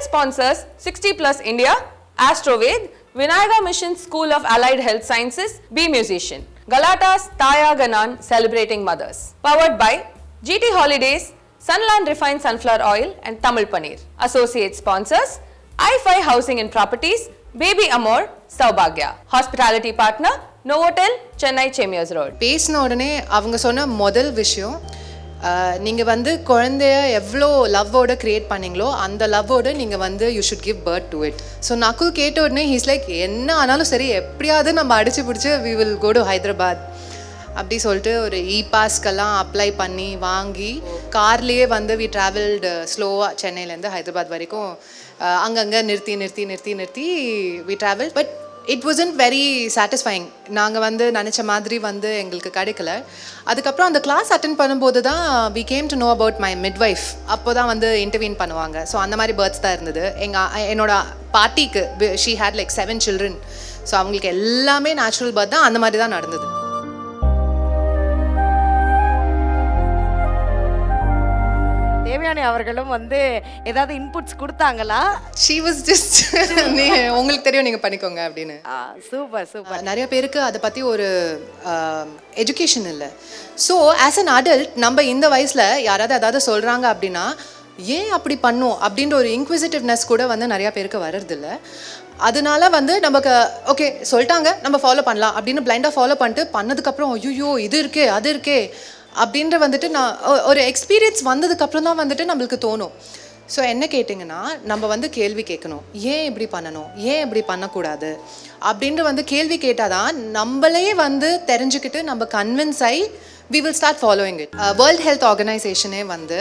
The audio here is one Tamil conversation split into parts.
Title sponsors 60 Plus India, Astroved, Vinayaga Mission School of Allied Health Sciences, Be Musician, Galata's Taya Ganan celebrating mothers. Powered by GT Holidays, Sunland Refined Sunflower Oil, and Tamil Paneer. Associate sponsors i5 Housing and Properties, Baby Amor, Saubhagya. Hospitality partner, Novotel, Chennai Chemiers Road. பேசின உடனே அவங்க சொன்ன முதல் விஷயம் நீங்கள் வந்து குழந்தைய எவ்வளோ லவ்வோட க்ரியேட் பண்ணீங்களோ அந்த லவ்வோட நீங்கள் வந்து you should give birth to it so நக்கு கேட்ட உடனே ஹீஸ் லைக் என்ன ஆனாலும் சரி எப்படியாவது நம்ம அடிச்சு பிடிச்சி we will go to Hyderabad அப்படி சொல்லிட்டு ஒரு இ பாஸ்க்கெல்லாம் அப்ளை பண்ணி வாங்கி கார்லேயே வந்து வி ட்ராவல்டு ஸ்லோவாக சென்னையிலேருந்து ஹைதராபாத் வரைக்கும் அங்கங்கே நிறுத்தி நிறுத்தி நிறுத்தி நிறுத்தி we travel but it wasn't very satisfying நாங்கள் வந்து நினச்ச மாதிரி வந்து எங்களுக்கு கிடைக்கல. அதுக்கப்புறம் அந்த கிளாஸ் அட்டன் பண்ணும்போது தான் we came to know about my midwife அப்போ தான் வந்து இன்டர்வியூன் பண்ணுவாங்க. ஸோ அந்த மாதிரி பேர்த்ஸ் தான் இருந்தது. எங்கள் என்னோட பாட்டிக்கு she had like seven children so அவங்களுக்கு எல்லாமே நேச்சுரல் பர்த் தான். அந்த மாதிரி தான் நடந்தது. தேவயானி அவர்களும் வந்து ஏதாவது இன்புட்ஸ் கொடுத்தாங்களா? ஷீ வாஸ் ஜஸ்ட் நீ உங்களுக்கு தெரியும் நீங்கள் பண்ணிக்கோங்க அப்படின்னு. சூப்பர் சூப்பர் நிறைய பேருக்கு அதை பற்றி ஒரு எஜுகேஷன் இல்லை. ஸோ ஆஸ் அன் அடல்ட் நம்ம இந்த வயசில் யாராவது ஏதாவது சொல்கிறாங்க அப்படின்னா ஏன் அப்படி பண்ணும்? அப்படின்ற ஒரு இன்க்விசிட்டிவ்னஸ் கூட வந்து நிறையா பேருக்கு வர்றதில்ல. அதனால வந்து நமக்கு ஓகே சொல்லிட்டாங்க நம்ம ஃபாலோ பண்ணலாம். அப்படின்னு பிளைண்டாக ஃபாலோ பண்ணிட்டு பண்ணதுக்கப்புறம் ஐயோ இது இருக்கே அது இருக்கே. அப்படின்ற வந்துட்டு நான் ஒரு எக்ஸ்பீரியன்ஸ் வந்ததுக்கப்புறம் தான் வந்துட்டு நம்மளுக்கு தோணும். ஸோ என்ன கேட்டிங்கன்னா நம்ம வந்து கேள்வி கேட்கணும். ஏன் இப்படி பண்ணணும்? ஏன் இப்படி பண்ணக்கூடாது? அப்படின்ற வந்து கேள்வி கேட்டால் தான் நம்மளே வந்து தெரிஞ்சுக்கிட்டு நம்ம கன்வின்ஸ் ஆகி we will start following it world health ஆர்கனைசேஷனே வந்து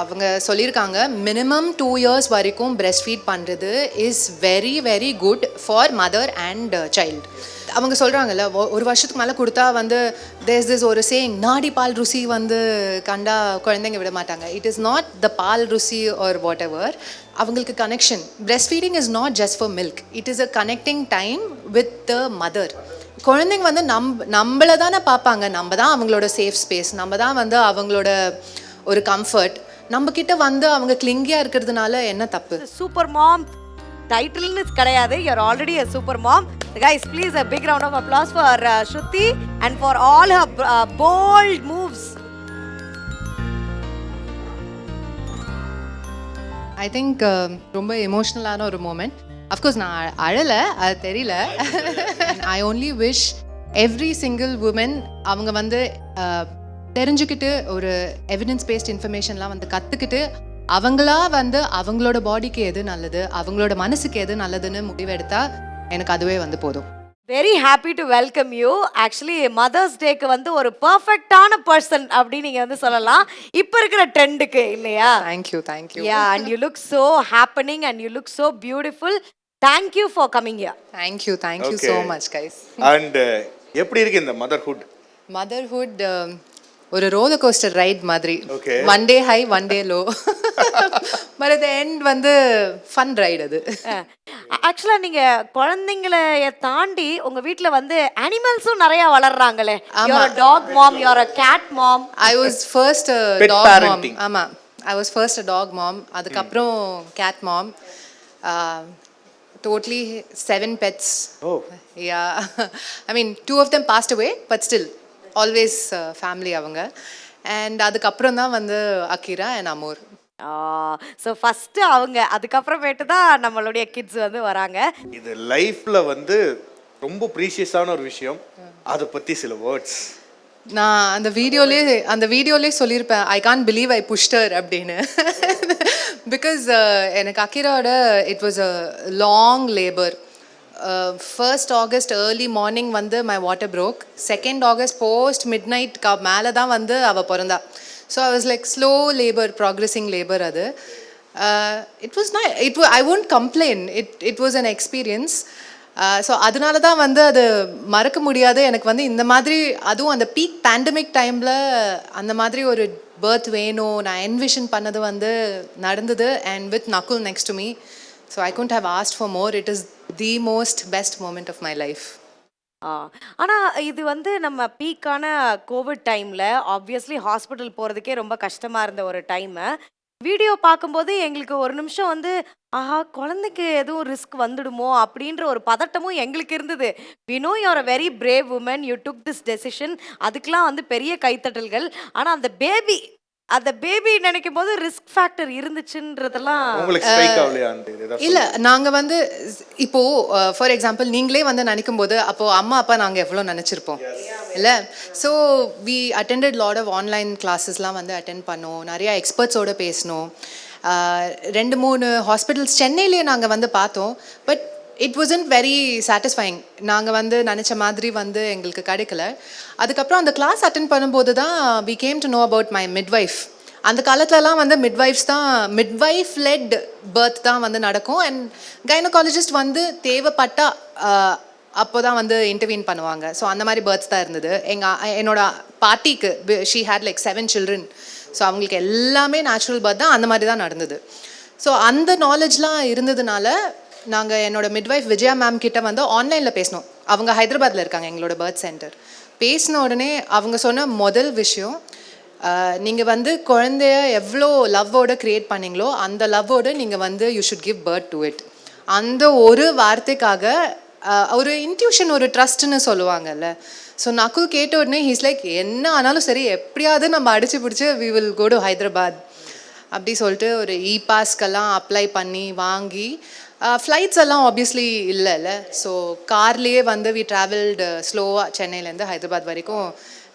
அவங்க சொல்லியிருக்காங்க மினிமம் டூ இயர்ஸ் வரைக்கும் பிரெஸ்ட் ஃபீட் பண்ணுறது is very very good for mother and child அவங்க சொல்கிறாங்கல்ல ஒரு வருஷத்துக்கு மேலே கொடுத்தா வந்து தேஸ் திஸ் ஒரு சேயிங் நாடி பால் ருசி வந்து கண்டா குழந்தைங்க விட மாட்டாங்க. இட் இஸ் நாட் த பால் ருசி ஆர் வாட் எவர் அவங்களுக்கு connection breast feeding is not just for milk it is a connecting time with the mother குழந்தைங்க வந்து நம் நம்மளை தானே பார்ப்பாங்க. நம்ம தான் அவங்களோட சேஃப் ஸ்பேஸ் நம்ம தான் வந்து அவங்களோட ஒரு கம்ஃபர்ட் நம்ம வந்து அவங்க கிளிங்கியாக இருக்கிறதுனால என்ன தப்பு? சூப்பர் மாம் டைட்டில்னு கிடையாது. You're um, already a super mom guys please a big round of applause for Shruti and for all her bold moves I think ரொம்ப எமோஷ்னலான ஒரு மூமெண்ட் அஃப்கோர்ஸ் நான் அழலை அது தெரியல. I only wish every single woman அவங்க வந்து uh, தெரிஞ்சுக்கிட்டு ஒரு எவிடன்ஸ் பேஸ்ட் இன்ஃபர்மேஷன்லாம் வந்து கற்றுக்கிட்டு அவங்களா வந்து அவங்களோட பாடிக்கு எது நல்லது அவங்களோட மனசுக்கு எது நல்லதுன்னு முடிவெடுத்தா எனக்கு அதுவே வந்து போதும். Very happy to welcome you actually mother's டேக்கு வந்து ஒரு பர்ஃபெக்டான பர்சன் அப்படின்னு நீங்க வந்து சொல்லலாம். இப்போ இருக்கிற ட்ரெண்டுக்கு இல்லையா? Thank you thank you yeah and you look so happening and you look so beautiful thank you for coming here. Thank you thank you. So much guys and எப்படி இருக்கு இந்த மதர்ஹுட் மதர்ஹுட் ஒரு ரோலர் கோஸ்டர் ரைட் மாதிரி. One day high one day low but the end வந்து ஃபன் ரைடு அது. ஆக்சுவலா நீங்க குழந்தைங்களை தாண்டி உங்க வீட்ல வந்து அனிமல்ஸும் நிறைய வளர்றாங்களே. Your dog mom your cat mom I was first dog mom. ஆமாம் I was first dog mom அதுக்கப்புறம் cat mom totally seven pets Oh. Yeah I mean two of them passed away but still always family அவங்க. அண்ட் அதுக்கப்புறம் தான் வந்து Akira and Amor. So first அவங்க அதுக்கப்புறமேட்டு தான் நம்மளுடைய கிட்ஸ் வந்து வராங்க. இது லைஃப்ல வந்து ரொம்ப ப்ரீஷியஸான ஒரு விஷயம். அதை பத்தி சில வேர்ட்ஸ் நான் அந்த வீடியோலே அந்த வீடியோலே சொல்லியிருப்பேன் ஐ கான் பிலீவ் ஐ புஷ்டர் அப்படின்னு. பிகாஸ் எனக்கு அக்கிராவோட it was a long labour first August early morning வந்து my water broke second August post midnight க மேலே தான் வந்து அவள் பிறந்தா. So I was like slow labour progressing labour அது. It was not it I won't complain it it was an experience so அதனால தான் வந்து அது மறக்க முடியாது. எனக்கு வந்து இந்த மாதிரி அதுவும் அந்த பீக் பேண்டமிக் டைமில் அந்த மாதிரி ஒரு பர்த் வேணும். நான் என்விஷன் பண்ணது வந்து நடந்தது. And with Nakul next to me so I couldn't have asked for more it is the most best moment of my life ah, இது வந்து நம்ம பீக்கான கோவிட் டைமில் ஆப்வியஸ்லி ஹாஸ்பிட்டல் போகிறதுக்கே ரொம்ப கஷ்டமாக இருந்த ஒரு டைமு வீடியோ பார்க்கும்போது எங்களுக்கு ஒரு நிமிஷம் வந்து ஆஹா குழந்தைக்கு எதுவும் ரிஸ்க் வந்துடுமோ? அப்படின்ற ஒரு பதட்டமும் எங்களுக்கு இருந்தது. We know you're a very brave woman you took this decision அதுக்கெலாம் வந்து பெரிய கைத்தட்டல்கள். ஆனால் அந்த பேபி அந்த பேபி நினைக்கும் போது ரிஸ்க் ஃபேக்டர் இருந்துச்சுன்றதெல்லாம் உங்களுக்கு இல்ல நாங்க வந்து இப்போ ஃபார் எக்ஸாம்பிள் நீங்களே வந்து நினைக்கும் போது அப்போ அம்மா அப்பா நாங்க எவ்வளோ நினைச்சிருப்போம்? இல்ல? So we attended lot of online கிளாஸஸ்லாம் வந்து அட்டென்ட் பண்ணோம். நிறைய எக்ஸ்பர்ட்ஸோட பேசினோம். ஆஹ் ரெண்டு மூணு ஹாஸ்பிட்டல்ஸ் சென்னையிலேயே நாங்கள் வந்து பார்த்தோம். But it wasn't very satisfying நாங்கள் வந்து நினச்ச மாதிரி வந்து எங்களுக்கு கிடைக்கல. அதுக்கப்புறம் அந்த கிளாஸ் அட்டென்ட் பண்ணும்போது தான் we came to know about my midwife அந்த காலத்துலலாம் வந்து மிட்வைஃப்ஸ் தான் மிட்வைஃப் லெட் பர்த் தான் வந்து நடக்கும். அண்ட் கைனகாலஜிஸ்ட் வந்து தேவைப்பட்டா அப்போ தான் வந்து இன்டர்வீன் பண்ணுவாங்க. ஸோ அந்த மாதிரி பர்த்ஸ் தான் இருந்தது. எங்கள் என்னோட பாட்டிக்கு she had like seven children so அவங்களுக்கு எல்லாமே நேச்சுரல் பர்த் தான் அந்த மாதிரி தான் நடந்தது. ஸோ அந்த நாலேஜ்லாம் இருந்ததுனால நாங்கள் என்னோட மிட்வைஃப் விஜயா மேம் கிட்ட வந்து ஆன்லைனில் பேசினோம். அவங்க ஹைதராபாத்தில் இருக்காங்க எங்களோட பேர்த் சென்டர் பேசின உடனே அவங்க சொன்ன முதல் விஷயம் நீங்கள் வந்து குழந்தைய எவ்வளோ லவ்வோட க்ரியேட் பண்ணீங்களோ அந்த லவ்வோடு நீங்கள் வந்து you should give birth to it அந்த ஒரு வார்த்தைக்காக ஒரு இன்ட்யூஷன் ஒரு ட்ரஸ்ட்னு சொல்லுவாங்கல்ல. ஸோ நக்கு கேட்ட உடனே ஹீஸ் லைக் என்ன ஆனாலும் சரி எப்படியாவது நம்ம அடிச்சு பிடிச்சி we will go to Hyderabad அப்படி சொல்லிட்டு ஒரு இ பாஸ்க்கெல்லாம் அப்ளை பண்ணி வாங்கி ஃப்ளைட்ஸ் எல்லாம் ஆப்வியஸ்லி இல்லைல்ல. ஸோ கார்லேயே வந்து வி ட்ராவல்டு ஸ்லோவாக சென்னையிலேருந்து ஹைதராபாத் வரைக்கும்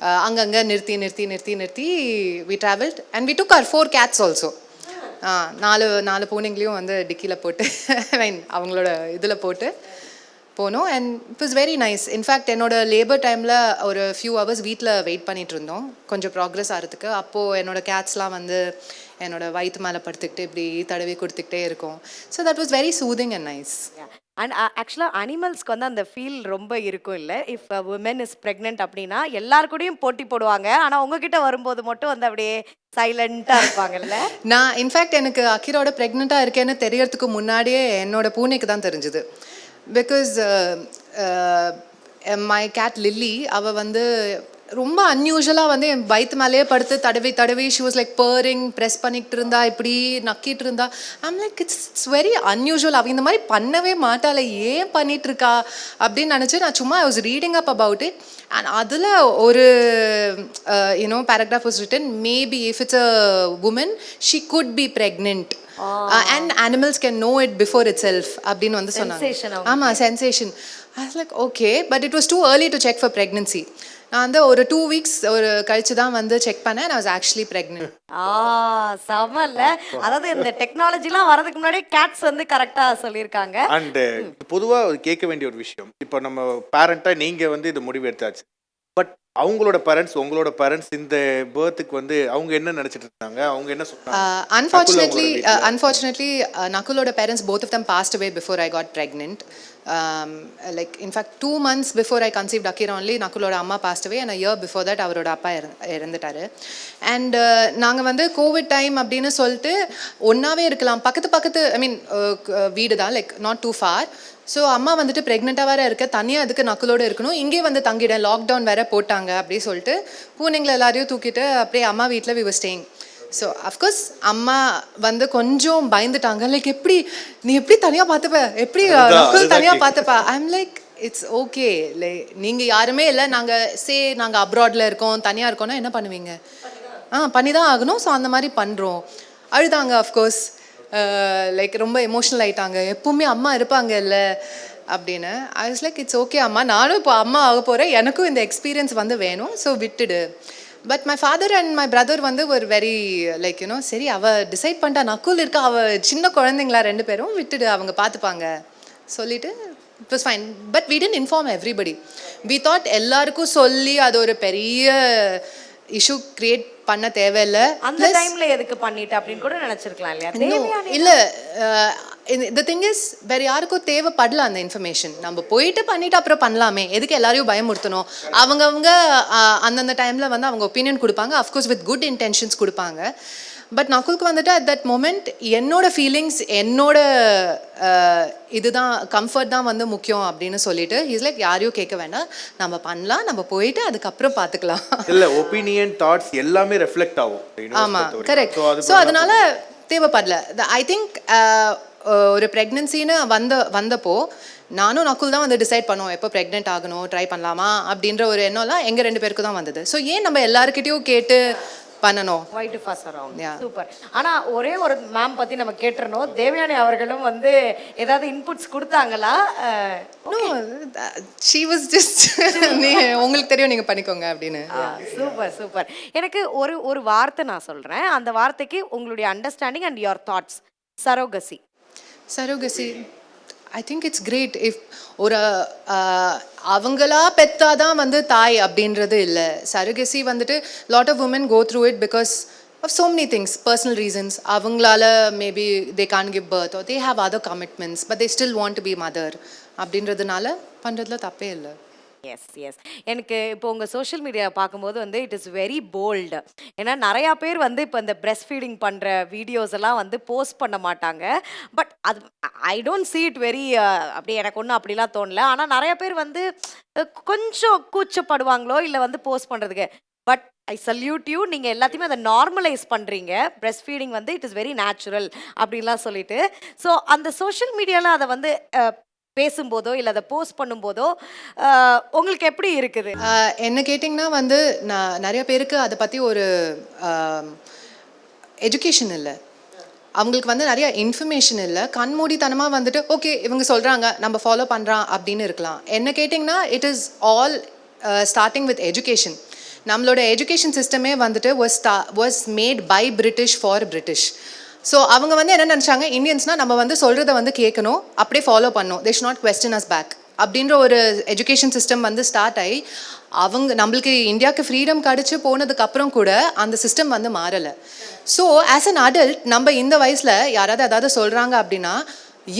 அஹ், அங்கங்கே நிறுத்தி நிறுத்தி நிறுத்தி நிறுத்தி we travelled and we took our four cats also நாலு நாலு பூனைங்களையும் வந்து டிக்கியில் போட்டு மீன் அவங்களோட இதில் போட்டு போனோம். And it was very nice in fact என்னோட லேபர் டைமில் ஒரு ஃபியூ ஹவர்ஸ் வீட்டில் வெயிட் பண்ணிட்டு இருந்தோம். கொஞ்சம் ப்ராக்ரஸ் ஆகிறதுக்கு அப்போது என்னோட கேட்ஸ்லாம் வந்து என்னோட வயிற்று மேலே படுத்துக்கிட்டு இப்படி தடவி கொடுத்துக்கிட்டே இருக்கும். So that was very soothing and nice and ஆக்சுவலாக அனிமல்ஸ்க்கு வந்து அந்த ஃபீல் ரொம்ப இருக்கும் இல்லை இஃப் உமன் இஸ் ப்ரெக்னென்ட் அப்படின்னா எல்லார் கூடயும் போட்டி போடுவாங்க. ஆனால் உங்ககிட்ட வரும்போது மட்டும் வந்து அப்படியே சைலண்ட்டாக இருப்பாங்கல்ல? நான் இன்ஃபேக்ட் எனக்கு அக்கிரோட ப்ரெக்னெண்ட்டாக இருக்கேன்னு தெரியறதுக்கு முன்னாடியே என்னோட பூனைக்கு தான் தெரிஞ்சுது. பிகாஸ் மை கேட் லில்லி அவள் வந்து ரொம்ப அன்யூஷுவலாக வந்து என் வயிற்று மேலேயே படுத்து தடவி தடவி she was like bearing press பண்ணிக்கிட்டு இருந்தா இப்படி நக்கிட்டு இருந்தா. I'm like it's it's very unusual அவள் இந்த மாதிரி பண்ணவே மாட்டாளே. ஏன் பண்ணிட்டு இருக்கா அப்படின்னு நினச்சி நான் சும்மா I was reading up about it and அதில் ஒரு you know paragraph was written maybe if it's a woman she could be pregnant and animals can know it before itself அப்படின்னு வந்து சொன்னாங்க. ஆமாம் sensation I like okay but it was too early to check for pregnancy நான் வந்து ஒரு டூ வீக்ஸ் ஒரு கழிச்சு தான் வந்து செக் பண்ணேன். நான் வாஸ் ஆக்சுவலி ப்ரெக்னென்ட் ஆ செமல்ல. அதாவது இந்த டெக்னாலஜிலாம் வரதுக்கு முன்னாடியே கேட்ஸ் வந்து கரெக்டாக சொல்லியிருக்காங்க. அண்டு பொதுவாக கேட்க வேண்டிய ஒரு விஷயம். இப்போ நம்ம பேரண்ட்டாக நீங்கள் வந்து இது முடிவு எடுத்தாச்சு. பட் அவங்களோட பேரண்ட்ஸ் உங்களோட பேரண்ட்ஸ் இந்த பேர்த்துக்கு வந்து அவங்க என்ன நினைச்சிட்டு இருந்தாங்க? அவங்க என்ன சொன்னாங்க? Unfortunately unfortunately நக்குலோட parents both of them passed away before I got pregnant like in fact two months before I conceive டக்கீர் only நக்குலோட அம்மா passed away and year before that அவரோட அப்பா இற இறந்துட்டாரு. அண்ட் uh, நாங்கள் வந்து கோவிட் டைம் அப்படின்னு சொல்லிட்டு ஒன்றாவே இருக்கலாம். பக்கத்து பக்கத்து ஐ மீன் வீடு தான் like not too far so அம்மா வந்துட்டு ப்ரெக்னெண்ட்டாக வேறு இருக்க தனியாக அதுக்கு நக்குலோடு இருக்கணும். இங்கே வந்து தங்கிட லாக்டவுன் வேறு போட்டாங்க அப்படி சொல்லிட்டு பூனைங்களை எல்லாரையும் தூக்கிட்டு அப்படியே அம்மா வீட்டில் வி ஸ்டேயிங் ஸோ அஃப்கோர்ஸ் அம்மா வந்து கொஞ்சம் பயந்துட்டாங்க. லைக் எப்படி நீ எப்படி தனியாக பார்த்துப்ப எப்படி அதுதான் தனியாக. பார்த்துப்பா I'm like it's okay like நீங்கள் யாருமே இல்லை. நாங்கள் சே நாங்கள் அப்ராடில் இருக்கோம் தனியாக இருக்கோம்னா என்ன பண்ணுவீங்க? ஆ பண்ணி தான் ஆகணும். ஸோ அந்த மாதிரி பண்ணுறோம் அழுதாங்க அஃப்கோர்ஸ் லைக் ரொம்ப எமோஷ்னல் ஆயிட்டாங்க. எப்பவுமே அம்மா இருப்பாங்க இல்லை அப்படின்னு. I was like it's okay அம்மா. நானும் இப்போ அம்மா ஆக போகிறேன் எனக்கும் இந்த எக்ஸ்பீரியன்ஸ் வந்து வேணும். ஸோ விட்டுடு. But my father and my brother வந்து ஒரு வெரி லைக் யூனோ சரி அவ டிசைட் பண்ணிட்டா நக்குல் இருக்கா அவ சின்ன குழந்தைங்களா ரெண்டு பேரும் விட்டுடு அவங்க பார்த்துப்பாங்க சொல்லிட்டு it was fine but we tend inform everybody we thought எல்லாருக்கும் சொல்லி அது ஒரு பெரிய இஷ்யூ கிரியேட் பண்ண தேவையில்லை. அந்த டைம்ல எதுக்கு பண்ணிட்டு அப்படின்னு கூட நினைச்சிருக்கலாம் இல்லையா? இல்லை த திங் இஸ் வேற யாருக்கும் தேவைப்படல அந்த இன்ஃபர்மேஷன் நம்ம போயிட்டு பண்ணிட்டு அப்புறம் பண்ணலாமே. எதுக்கு எல்லாரையும் பயமுறுத்தணும்? அவங்கவுங்க அந்தந்த டைமில் வந்து அவங்க ஒப்பீனியன் கொடுப்பாங்க. Of course with good intentions கொடுப்பாங்க. பட் நகுலுக்கு வந்துட்டு அட் தட் மொமெண்ட் என்னோட ஃபீலிங்ஸ் என்னோட இதுதான் கம்ஃபர்ட் தான் வந்து முக்கியம் அப்படின்னு சொல்லிட்டு இஸ் லைக் யாரையும் கேட்க வேண்டாம் நம்ம பண்ணலாம். நம்ம போயிட்டு அதுக்கப்புறம் பார்த்துக்கலாம் இல்ல ஒப்பீனியன் தாட்ஸ் எல்லாமே ரெஃப்ளெக்ட் ஆகும். ஆமாம். கரெக்ட் ஸோ அதனால தேவைப்படல. ஐ திங்க் ஒரு ப்ரெக்னென்சின்னு வந்த வந்தப்போ நானும் நக்குல் தான் வந்து டிசைட் பண்ணோம் எப்போ ப்ரெக்னென்ட் ஆகணும் ட்ரை பண்ணலாமா அப்படின்ற ஒரு எண்ணம்லாம் எங்கள் ரெண்டு பேருக்கு தான் வந்தது. ஸோ ஏன் நம்ம எல்லாருக்கிட்டையும் கேட்டு பண்ணணும்? White first around. சூப்பர் ஆனா ஒரே ஒரு மேம் பத்தி நம்ம கேட்டுறணும். தேவயானி அவர்களும் வந்து ஏதாவது இன்புட்ஸ் கொடுத்தாங்களா? ஷீ வாஸ் ஜஸ்ட் நீ உங்களுக்கு தெரியும் நீங்கள் பண்ணிக்கோங்க அப்படின்னு. சூப்பர் சூப்பர் எனக்கு ஒரு ஒரு வார்த்தை நான் சொல்றேன். அந்த வார்த்தைக்கு உங்களுடைய understanding and your thoughts surrogacy. Surrogacy I think it's great if ஒரு அவங்களா அவங்களா பெத்தாதான் வந்து தாய் அப்படின்றது இல்லை. சரோகசி வந்துட்டு lot of women go through it because of so many things personal reasons அவங்களால maybe they can't give birth or they have other commitments but they still want be mother அப்படின்றதுனால பண்ணுறதுல தப்பே இல்லை. எஸ் எஸ் எனக்கு இப்போ உங்கள் சோஷியல் மீடியா பார்க்கும்போது வந்து இட் இஸ் வெரி போல்டு ஏன்னா நிறையா பேர் வந்து இப்போ இந்த breast ஃபீடிங் பண்ணுற வீடியோஸ் எல்லாம் வந்து போஸ்ட் பண்ண மாட்டாங்க. பட் அது I don't see it very அப்படி எனக்கு ஒன்றும் அப்படிலாம் தோணல. ஆனால் நிறைய பேர் வந்து கொஞ்சம் கூச்சப்படுவாங்களோ இல்லை வந்து போஸ்ட் பண்ணுறதுக்கு பட் ஐ சல்யூட் யூ நீங்கள் எல்லாத்தையுமே அதை நார்மலைஸ் பண்ணுறீங்க breast ஃபீடிங் வந்து இட் இஸ் வெரி நேச்சுரல் அப்படின்லாம் சொல்லிட்டு. ஸோ அந்த சோஷியல் மீடியாவில் அதை வந்து பேசும்போதோ இல்லை அதை போஸ்ட் பண்ணும்போதோ உங்களுக்கு எப்படி இருக்குது? என்ன கேட்டிங்கன்னா வந்து நான் நிறைய பேருக்கு அதை பற்றி ஒரு எஜுகேஷன் இல்லை. அவங்களுக்கு வந்து நிறைய இன்ஃபர்மேஷன் இல்லை. கண்மூடித்தனமாக வந்துட்டு ஓகே இவங்க சொல்கிறாங்க நம்ம ஃபாலோ பண்ணுறான் அப்படின்னு இருக்கலாம். என்ன கேட்டிங்கன்னா it is all starting with education நம்மளோட எஜுகேஷன் சிஸ்டமே வந்துட்டு வாஸ் ஸ்டா was made by British for British so அவங்க வந்து என்ன நினச்சாங்க? இந்தியன்ஸ்னால் நம்ம வந்து சொல்கிறத வந்து கேட்கணும். அப்படியே ஃபாலோ பண்ணணும். They not question us back அப்படின்ற ஒரு எஜுகேஷன் சிஸ்டம் வந்து ஸ்டார்ட் ஆகி அவங்க நம்மளுக்கு இந்தியாவுக்கு ஃப்ரீடம் கிடச்சி போனதுக்கப்புறம் கூட அந்த சிஸ்டம் வந்து மாறலை. ஸோ ஆஸ் அன் அடல்ட் நம்ம இந்த வயசில் யாராவது ஏதாவது சொல்கிறாங்க அப்படின்னா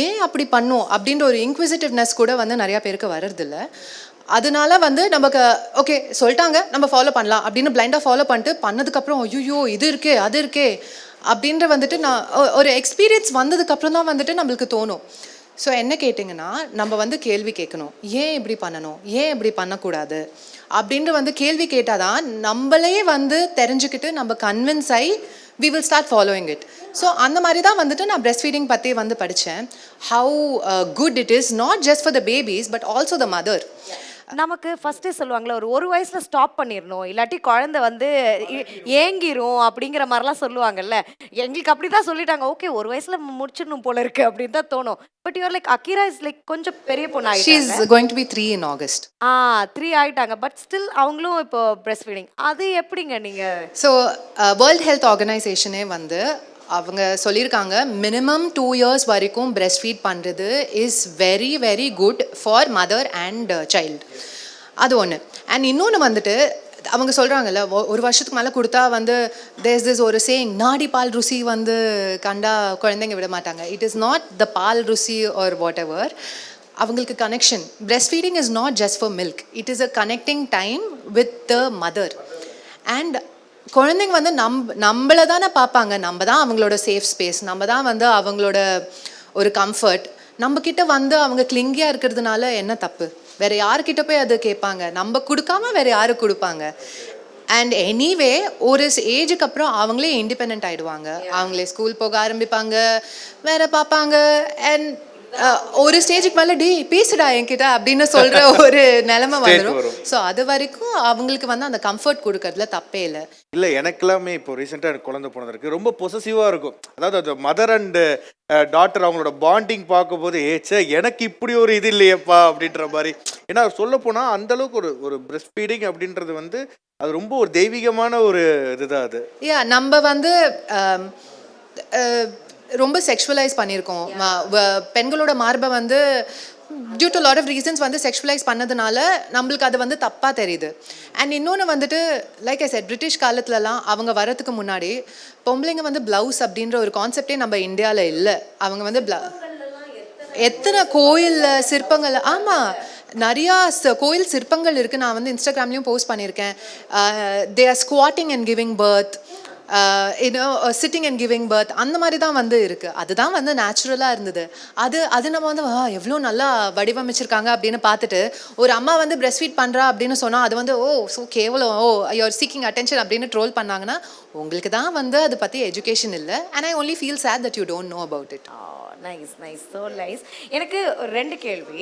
ஏன் அப்படி பண்ணும்? அப்படின்ற ஒரு இன்க்விசிட்டிவ்னஸ் கூட வந்து நிறையா பேருக்கு வர்றதில்ல. அதனால வந்து நமக்கு ஓகே சொல்லிட்டாங்க நம்ம ஃபாலோ பண்ணலாம். அப்படின்னு பிளைண்டாக ஃபாலோ பண்ணிட்டு பண்ணதுக்கப்புறம் ஐயோ இது இருக்கே அது இருக்கே. அப்படின்ற வந்துட்டு நான் ஒரு எக்ஸ்பீரியன்ஸ் வந்ததுக்கப்புறம் தான் வந்துட்டு நம்மளுக்கு தோணும். ஸோ என்ன கேட்டிங்கன்னா நம்ம வந்து கேள்வி கேட்கணும். ஏன் இப்படி பண்ணணும்? ஏன் இப்படி பண்ணக்கூடாது? அப்படின்ற வந்து கேள்வி கேட்டால் தான் நம்மளே வந்து தெரிஞ்சுக்கிட்டு நம்ம கன்வின்ஸ் ஆகி we will start following it so அந்த மாதிரி தான் வந்துட்டு நான் breast ஃபீடிங் பற்றி வந்து படித்தேன் how good it is not just for the babies but also the mother நமக்கு ஃபர்ஸ்டே சொல்லுவாங்களே ஒரு ஒரு வயசுல ஸ்டாப் பண்ணிடணும் இல்லாட்டி குழந்தை வந்து ஏங்கிரும் அப்படிங்கிற மாதிரிலாம் சொல்லுவாங்கல்ல. எங்களுக்கு அப்படி தான் சொல்லிட்டாங்க. ஓகே ஒரு வயசுல முடிச்சிடணும் போல இருக்கு அப்படின்னு தான் தோணும். But you're like Akira is like கொஞ்சம் பெரிய பொண்ணு she is going to be three in August ah three ஆயிட்டாங்க. பட் ஸ்டில் அவங்களும் இப்போ breast ஃபீடிங் அது எப்படிங்க நீங்க? ஸோ வேர்ல்ட் ஹெல்த் ஆர்கனைசேஷனே வந்து அவங்க சொல்லியிருக்காங்க மினிமம் டூ இயர்ஸ் வரைக்கும் பிரெஸ்ட் ஃபீட் பண்ணுறது is very very good for mother and child அது ஒன்று அண்ட் இன்னொன்று வந்துட்டு அவங்க சொல்கிறாங்கல்ல ஒரு வருஷத்துக்கு மேலே கொடுத்தா வந்து தேஸ் திஸ் ஒரு சேயிங் நாடி பால் ருசி வந்து கண்டா குழந்தைங்க விட மாட்டாங்க. இட் இஸ் நாட் த பால் ருசி ஆர் வாட் எவர் அவங்களுக்கு connection breast feeding is not just for milk it is a connecting time with the mother and குழந்தைங்க வந்து நம் நம்மள தானே பார்ப்பாங்க. நம்ம தான் அவங்களோட சேஃப் ஸ்பேஸ் நம்ம தான் வந்து அவங்களோட ஒரு கம்ஃபர்ட் நம்ம கிட்ட வந்து அவங்க கிளிங்கியாக இருக்கிறதுனால என்ன தப்பு? வேற யார்கிட்ட போய் அது கேட்பாங்க? நம்ம கொடுக்காம வேற யாரு கொடுப்பாங்க? அண்ட் எனிவே ஒரு ஏஜுக்கு அப்புறம் அவங்களே இண்டிபெண்ட் ஆயிடுவாங்க. அவங்களே ஸ்கூல் போக ஆரம்பிப்பாங்க. வேற பார்ப்பாங்க. அண்ட் ஒரு ஸ்டேஜுக்கு மேலே டேய் பேசுடா என்கிட்ட அப்படின்னு சொல்ற ஒரு நிலைமை வந்துடும். ஸோ அது வரைக்கும் அவங்களுக்கு வந்து அந்த கம்ஃபர்ட் கொடுக்கறதுல தப்பே இல்லை. இல்ல எனக்கெல்லாமே இப்போ ரீசெண்டாக எனக்கு குழந்தை பிறந்திருக்கு. ரொம்ப பொசசிவாக இருக்கும். அதாவது அந்த மதர் அண்ட் டாட்டர் அவங்களோட பாண்டிங் பார்க்கும்போது ஏச்சே எனக்கு இப்படி ஒரு இது இல்லையேப்பா அப்படின்ற மாதிரி. ஏன்னா சொல்ல போனா அந்த அளவுக்கு ஒரு ஒரு பிரஸ்ட் ஃபீடிங் அப்படின்றது வந்து அது ரொம்ப ஒரு தெய்வீகமான ஒரு இதுதான் அது. யா நம்ம வந்து ரொம்ப செக்ஷுவலைஸ் பண்ணியிருக்கோம். பெண்களோட மார்பை வந்து due to lot of reasons வந்து செக்ஷுவலைஸ் பண்ணதுனால நம்மளுக்கு அது வந்து தப்பாக தெரியுது. அண்ட் இன்னொன்று வந்துட்டு லைக் ஐ செட் பிரிட்டிஷ் காலத்துலலாம் அவங்க வரதுக்கு முன்னாடி பொம்பளைங்க வந்து ப்ளவுஸ் அப்படின்ற ஒரு கான்செப்டே நம்ம இந்தியாவில் இல்லை. அவங்க வந்து ப்ள எத்தனை கோயில் சிற்பங்கள் ஆமாம் நிறையா கோயில் சிற்பங்கள் இருக்குது நான் வந்து இன்ஸ்டாகிராம்லேயும் போஸ்ட் பண்ணியிருக்கேன். They are squatting and giving birth இன்னும் சிட்டிங் அண்ட் கிவிங் பர்த் அந்த மாதிரி தான் வந்து இருக்குது அதுதான் வந்து நேச்சுரலாக இருந்தது. அது அது நம்ம வந்து எவ்வளோ நல்லா வடிவமைச்சிருக்காங்க அப்படின்னு பார்த்துட்டு ஒரு அம்மா வந்து பிரஸ்ட் ஃபீட் பண்ணுறா அப்படின்னு சொன்னால் அது வந்து ஓ ஸோ கேவலம். ஓ யுவர் சீக்கிங் அட்டென்ஷன் அப்படின்னு ட்ரோல் பண்ணாங்கன்னா உங்களுக்கு தான் வந்து அதை பற்றி எஜுகேஷன் இல்லை. And I only feel sad that you don't know about it nice nice so nice எனக்கு ஒரு ரெண்டு கேள்வி.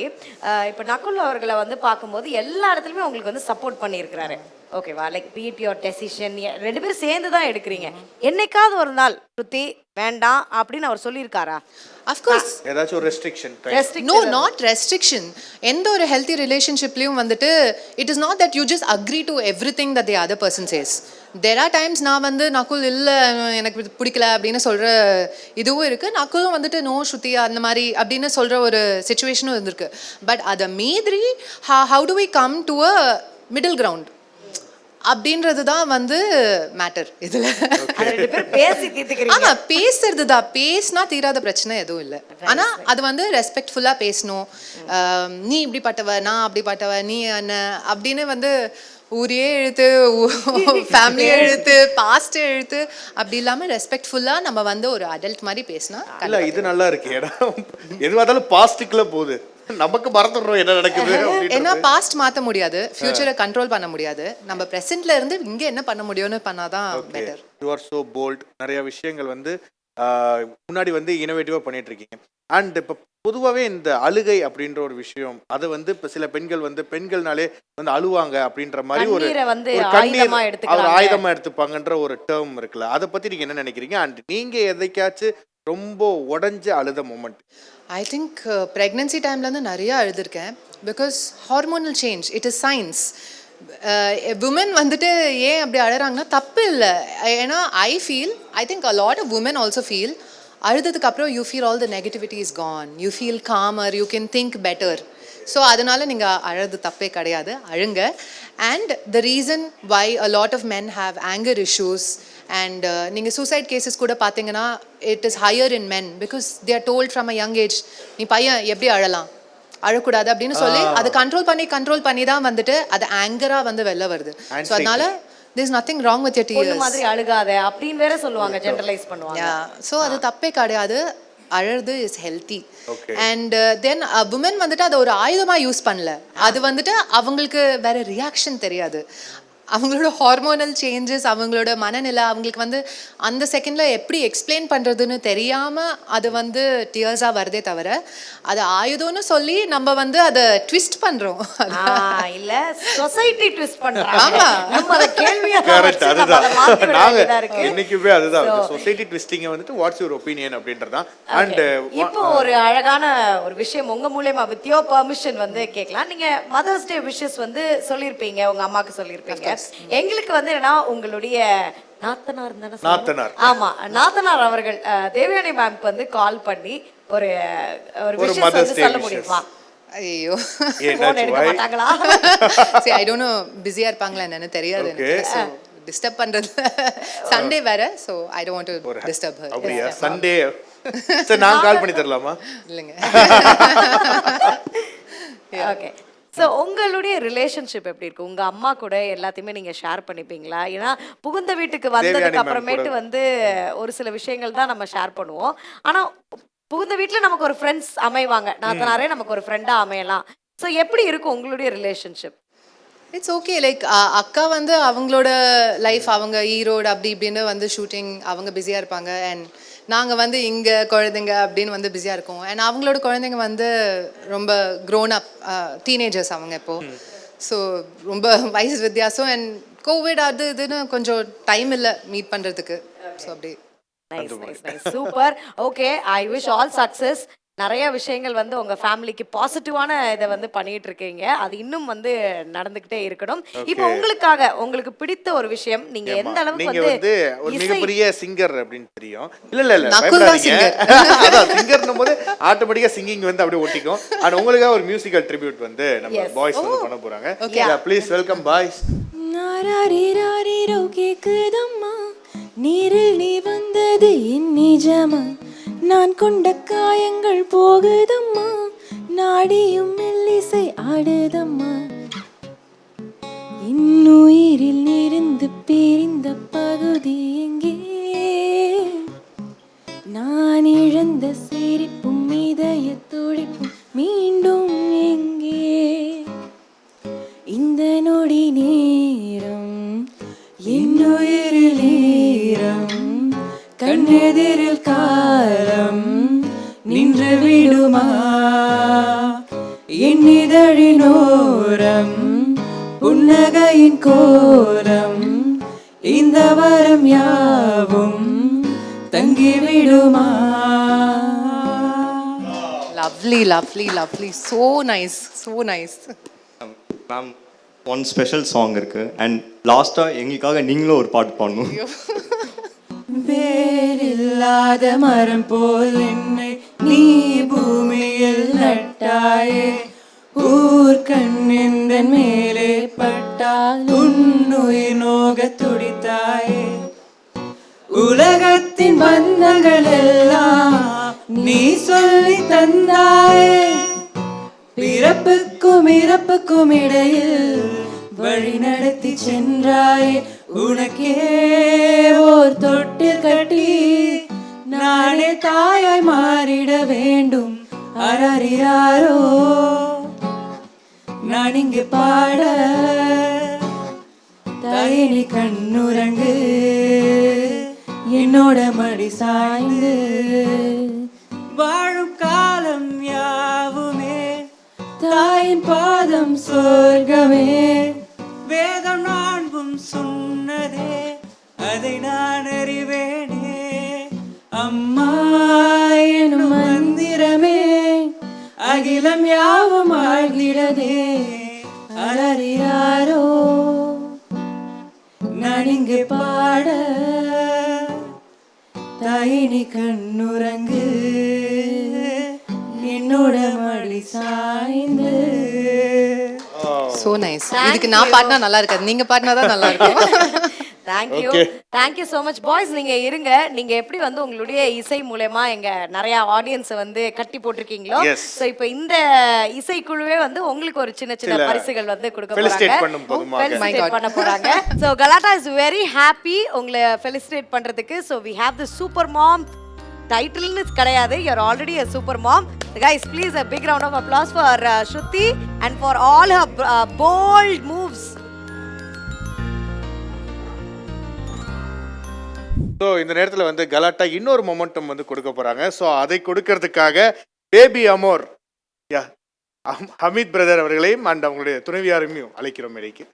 இப்போ நகுல் அவர்களை வந்து பார்க்கும்போது எல்லா இடத்துலையுமே உங்களுக்கு வந்து சப்போர்ட் பண்ணியிருக்கிறாரு. ஓகேவா லைக் பீட் யோர் டெசிஷன் ரெண்டு பேரும் சேர்ந்து தான் எடுக்கிறீங்க. என்னைக்காவது ஒரு நாள் ஸ்ருதி வேண்டாம் அப்படின்னு அவர் சொல்லியிருக்காரா? அஃப்கோர்ஸ் ஏதாச்சும் ஒரு ரெஸ்ட்ரிக்ஷன் நோ நாட் ரெஸ்ட்ரிக்ஷன் எந்த ஒரு ஹெல்த்தி ரிலேஷன்ஷிப்லையும் வந்துட்டு it is not that you just agree to everything that the other person says there are times நான் வந்து நக்குல் இல்லை எனக்கு இது பிடிக்கல அப்படின்னு சொல்கிற இதுவும் இருக்குது நக்குலும் வந்துட்டு நோ ஸ்ருதி அந்த மாதிரி அப்படின்னு சொல்கிற ஒரு சுச்சுவேஷனும் இருந்திருக்கு. பட் அதை மீறி how do we come to a middle ground அப்படின்றது தான் வந்து மேட்டர் இதில். அது ரெண்டு பேரும் பேசி தீர்த்துக்கிறீங்க. ஆமா பேசுறது தான். பேசினா தீராத பிரச்சனை எதுவும் இல்லை. ஆனா அது வந்து ரெஸ்பெக்ட்ஃபுல்லா பேசணும். நீ இப்படிப்பட்டவ நான் அப்படிப்பட்டவ நீ என்ன? அப்படின்னு வந்து ஊரே எழுத்து ஃபேமிலியே எழுத்து பாஸ்ட் எழுத்து அப்படி இல்லாம ரெஸ்பெக்ட்ஃபுல்லா நம்ம வந்து ஒரு அடல்ட் மாதிரி பேசினா இல்ல இது நல்லா இருக்கு ஏன்னா எதுவாக இருந்தாலும் பாஸ்ட்டுக்குள்ள போகுது. நமக்கு மறந்துடுறோம் என்ன நடக்குது ஏன்னா. பாஸ்ட் மாத்த முடியாது. ஃபியூச்சரை கண்ட்ரோல் பண்ண முடியாது. நம்ம ப்ரெசென்ட்ல இருந்து இங்க என்ன பண்ண முடியும்னு பண்ணாதான் better you are so bold நிறைய விஷயங்கள் வந்து முன்னாடி வந்து இனோவேட்டிவாக பண்ணிட்டு இருக்கீங்க அண்ட் இப்போ பொதுவாகவே இந்த அழுகை அப்படின்ற ஒரு விஷயம் அது வந்து இப்போ சில பெண்கள் வந்து பெண்கள்னாலே வந்து அழுவாங்க அப்படின்ற மாதிரி ஒரு கண்ணீரை அவர் எடுத்துக்கிறாங்க. ஆயுதமா எடுத்துப்பாங்கன்ற ஒரு டேர்ம் இருக்குல்ல. அதை பத்தி நீங்க என்ன நினைக்கிறீங்க? அண்ட் நீங்க எதைக்காச்சும் ரொம்ப உடஞ்ச அழுத மூமெண்ட் ஐ திங்க் ப்ரெக்னென்சி டைம்லேருந்து நிறைய அழுதுருக்கேன். Because hormonal change it is science women வந்துட்டு ஏன் அப்படி அழகிறாங்கன்னா தப்பு இல்லை. ஏன்னா I feel I think a lot of women also feel அழுததுக்கு அப்புறம் you feel all the negativity is gone you feel calmer you can think better so அதனால நீங்கள் அழகு தப்பே கிடையாது. அழுங்க. And the reason why a lot of men have anger issues and நீங்கள் சூசைட் கேசஸ் கூட பார்த்தீங்கன்னா it is higher in men because they are told from a young age நீ பையன் எப்படி அழலாம்? அழக்கூடாது அப்படின்னு சொல்லி அதை கண்ட்ரோல் பண்ணி கண்ட்ரோல் பண்ணி தான் வந்துட்டு அது ஆங்கராக வந்து வெளில வருது. ஸோ அதனால this nothing wrong with your tears மாதிரி அழுகாத அப்படின்னு வேற சொல்லுவாங்க ஜெனரலைஸ் பண்ணுவாங்க. ஸோ அது தப்பே கிடையாது. அழறது is healthy. And then women வந்துட்டு அதை ஒரு ஆயுதமாக யூஸ் பண்ணல. அது வந்துட்டு அவங்களுக்கு வேற ரியாக்ஷன் தெரியாது. அவங்களோட ஹார்மோனல் சேஞ்சஸ் அவங்களோட மனநிலை அவங்களுக்கு வந்து அந்த செகண்டில் எப்படி எக்ஸ்பிளைன் பண்ணுறதுன்னு தெரியாமல் அது வந்து டியர்ஸாக வருதே தவிர அது ஆயுதம்னு சொல்லி நம்ம வந்து அதை ட்விஸ்ட் பண்ணுறோம் ஆ, இல்ல சொசைட்டி ட்விஸ்ட் பண்றாங்க. ஆமா. நம்ம அத கேள்வியா கரெக்ட் அதுதான். நாங்க நாங்க uh, என்னைக்குமே அதுதான். சொசைட்டி ட்விஸ்டிங்க வந்துட்டு வாட்ஸ் யுவர் ஒப்பீனியன் அப்படின்றதான் அண்ட் இப்போ ஒரு அழகான ஒரு விஷயம் உங்க மூலியமா வித் யோர் பெர்மிஷன் வந்து கேட்கலாம். நீங்க மதர்ஸ் டே விஷஸ் வந்து சொல்லியிருப்பீங்க உங்க அம்மாக்கு சொல்லியிருப்பீங்க. எங்களுக்கு வந்து என்னன்னா உங்களுடைய நாத்தனார் தானே? நாத்தனார். ஆமா நாத்தனார் அவர்கள் தேவயானி மேம்க்கு வந்து கால் பண்ணி ஒரு ஒரு Mother's வந்து சொல்ல. முடியுமா? ஐயோ. சரி ஐ டோன்ட் நோ பிஸியாக இருப்பாங்களா என்னன்னு தெரியாது டிஸ்டர்ப் பண்ணுறது சண்டே வேற so I don't to disturb her அப்படியா? சண்டே சரி நான் கால் பண்ணி தரலாமா? இல்லைங்க. ஓகே ஸோ உங்களுடைய ரிலேஷன்ஷிப் எப்படி இருக்கு? உங்க அம்மா கூட எல்லாத்தையுமே நீங்க ஷேர் பண்ணிப்பீங்களா? ஏன்னா புகுந்த வீட்டுக்கு வந்ததுக்கு அப்புறமேட்டு. வந்து ஒரு சில விஷயங்கள் தான் நம்ம ஷேர் பண்ணுவோம். ஆனா புகுந்த வீட்ல நமக்கு ஒரு ஃப்ரெண்ட்ஸ் அமைவாங்க. நாத்தனாரே நமக்கு ஒரு ஃப்ரெண்டா அமையலாம். ஸோ எப்படி இருக்கும் உங்களுடைய ரிலேஷன்ஷிப் இட்ஸ் ஓகே லைக் அக்கா வந்து அவங்களோட லைஃப் அவங்க ஈரோடு அப்படி இப்படின்னு வந்து ஷூட்டிங் அவங்க பிஸியாக இருப்பாங்க. அண்ட் நாங்கள் வந்து இங்கே குழந்தைங்க அப்படின்னு வந்து பிஸியாக இருக்கோம். அண்ட் அவங்களோட குழந்தைங்க வந்து ரொம்ப க்ரோன் அப் டீனேஜர்ஸ் அவங்க இப்போது ஸோ ரொம்ப வயசு வித்தியாசம். அண்ட் கோவிட் அது இதுன்னு கொஞ்சம் டைம் இல்லை மீட் பண்ணுறதுக்கு ஸோ அப்படி nice nice nice super okay I wish all success நிறைய விஷயங்கள் வந்து உங்க ஃபேமிலிக்கு பாசிட்டிவான இதை வந்து பண்ணிட்டு இருக்கீங்க அது இன்னும் வந்து நடந்துகிட்டே இருக்கணும். இப்போ உங்களுக்காக உங்களுக்கு பிடித்த ஒரு விஷயம் நீங்க எந்த அளவுக்கு நீங்க வந்து ஒரு மிகப்பெரிய சிங்கர் அப்படின்னு தெரியும். இல்ல இல்ல இல்ல அதான் சிங்கர்னும் போது ஆட்டோமேட்டிக்கா சிங்கிங் வந்து அப்படியே ஒட்டிக்கும். அண்ட் உங்களுக்காக ஒரு மியூசிக்கல் ட்ரிபியூட் வந்து நம்ம. பாய்ஸ் வந்து பண்ண போறாங்க. ப்ளீஸ் வெல்கம் பாய்ஸ் கேக்குதம்மா நீரில் நீ வந்தது என் நிஜமா. நான் கொண்ட காயங்கள் போகுதம்மா. நாடியும் மெல்லிசை ஆடுதம்மா. இன்னுயிரில் இருந்து பிரிந்த பகுதி எங்கே? நான் இழந்த சிரிப்பும் இதய துடிப்பும் மீண்டும் எங்கே? இந்த நொடி நேரம் என்னுயிரில் ஈரம் கண்ணெதிரில் காலம் நின்று விடுமா? என் இதழினோரம் புன்னகையின் கோரம் இந்த வரம் யாவும் தங்கிவிடுமா lovely lovely lovely so nice so nice ma'am one special song இருக்குது அண்ட் லாஸ்ட்டாக எங்களுக்காக நீங்களும் ஒரு பாட்டு பாடணும். வேறில்லாத மரம் போல் என்னை நீ பூமியில் நட்டாயே. ஊர் கண்ணிந்தன் மேலே பட்டால் உன்னுயிர் நோக துடித்தாயே. உலகத்தின் பந்தங்கள் எல்லாம் நீ சொல்லி தந்தாயே. பிறப்புக்கும் இறப்புக்கும் இடையில் வழி நடத்தி சென்றாயே. உனக்கே ஓர் தொட்டில் கட்டி நானே தாயாய் மாறிட வேண்டும். அரறியாரோ நான் இங்கு பாட தயனி கண்ணுரங்கு என்னோட மடி சாய்ந்து. வாழும் காலம் யாவுமே தாயின் பாதம் சொர்க்கமே வேதம் நான்கும் சொன்னதே அதை நான் அறிவேனே. அம்மா எனும் மந்திரமே அகிலம் யாவும் ஆழ்கிறதே அலறியாரோ நான் இங்கு பாட தாயினி கண்ணுறங்கு. என்னோட மடி சாய்ந்து ஸோ நைஸ் இதுக்கு நான் பாடினா நல்லா இருக்காது. நீங்க பாடினா தான் நல்லா இருக்கும். Thank you thank you so much boys நீங்க இருங்க. நீங்க எப்படி வந்து உங்களுடைய இசை மூலயமா எங்க நிறைய ஆடியன்ஸை வந்து கட்டி போட்டிருக்கீங்களோ. ஸோ இப்போ இந்த இசைக்குழுவே வந்து உங்களுக்கு ஒரு சின்ன சின்ன பரிசுகள் வந்து கொடுக்க போறாங்க. God. பண்ண போறாங்க. So Galatta is very happy உங்களை ஃபெலிசிட்டேட் பண்றதுக்கு. So we have the super mom டைட்டில்னு கிடையாது. You're already a super mom guys please a big round of applause for Shruti and for all her bold moves so இந்த நேரத்தில் வந்து கலாட்டா இன்னொரு மொமெண்டம் வந்து கொடுக்க போகிறாங்க ஸோ அதை கொடுக்கறதுக்காக பேபி அமோர் யா ஹமீத் பிரதர் அவர்களையும் அண்ட் அவங்களுடைய துணைவியாரையும் அழைக்கிறோம் இடைக்கு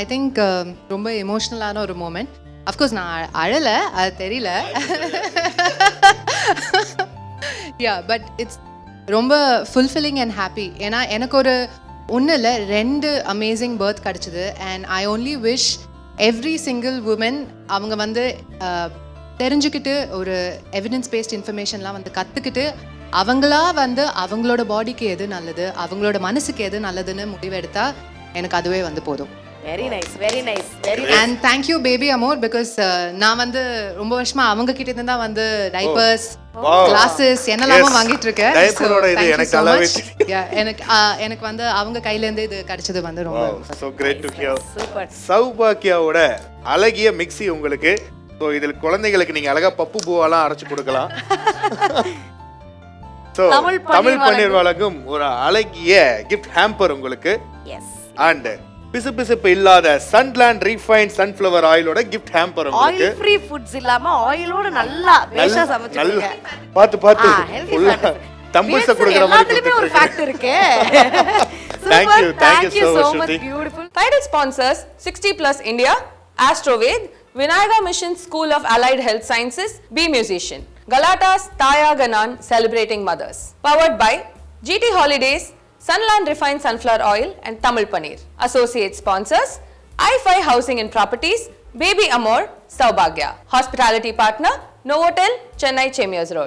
ஐ திங்க் um, ரொம்ப எமோஷ்னலான ஒரு மூமெண்ட் அஃப்கோர்ஸ் நான் அழலை அது தெரியல. யா பட் இட்ஸ் ரொம்ப ஃபுல்ஃபில்லிங் அண்ட் ஹாப்பி ஏன்னா எனக்கு ஒரு ஒன்றும் இல்லை ரெண்டு அமேசிங் பர்த் கிடச்சிது. And I only wish every single woman அவங்க வந்து தெரிஞ்சுக்கிட்டு ஒரு எவிடன்ஸ் பேஸ்ட் இன்ஃபர்மேஷன்லாம் வந்து கற்றுக்கிட்டு அவங்களா வந்து அவங்களோட பாடிக்கு எது நல்லது அவங்களோட மனசுக்கு எது நல்லதுன்னு முடிவெடுத்தா எனக்கு அதுவே வந்து போதும். Very nice very nice very and thank you baby Amor because நான் வந்து ரொம்ப வருஷமா அவங்க கிட்ட இருந்து தான் வந்து டைப்பர்ஸ். கிளாஸஸ் என்னெல்லாமோ Yes. வாங்கிட்டு இருக்கேன் இது எனக்கு எனக்கு uh, எனக்கு வந்து அவங்க கையில இருந்து இது கிடைச்சது வந்து ரொம்ப. So great to hear super சௌபாக்கியாவோட அழகிய மிக்ஸி உங்களுக்கு. ஸோ இதில் குழந்தைகளுக்கு நீங்க அழகா பப்பு பூவெல்லாம் அரைச்சு கொடுக்கலாம். ஸோ தமிழ் பன்னீர் தமிழ் பன்னீர் வழங்கும். ஒரு அழகிய கிஃப்ட் ஹேம்பர் உங்களுக்கு. எஸ் அண்ட் பிசுபிசுப்பு இல்லாத சன்லேண்ட் ரீஃபைன் சன்ஃப்ளவர் ஆயிலோட கிஃப்ட் ஹேம்பர் உங்களுக்கு ஆயில் ஃப்ரீ ஃபுட்ஸ் இல்லாம ஆயிலோட நல்லா பேஷா சமைச்சு நல்ல பார்த்து ஆ, healthy ஃபுல்லா. தம்பிள்ஸ கொடுக்குற மாதிரி ஒரு ஃபேக்ட் இருக்கு Thank you, thank you so much, beautiful Title sponsors 60 Plus India, Astroved, Vinayaga Mission School of Allied Health Sciences, Be Musician, Galata's Taya Ganan Celebrating Mothers. Powered by GT Holidays, Sunland Refined Sunflower Oil, and Tamil Paneer. Associate sponsors i5 Housing and Properties, Baby Amor, Saubhagya. Hospitality partner, Novotel, Chennai Chemiers Road.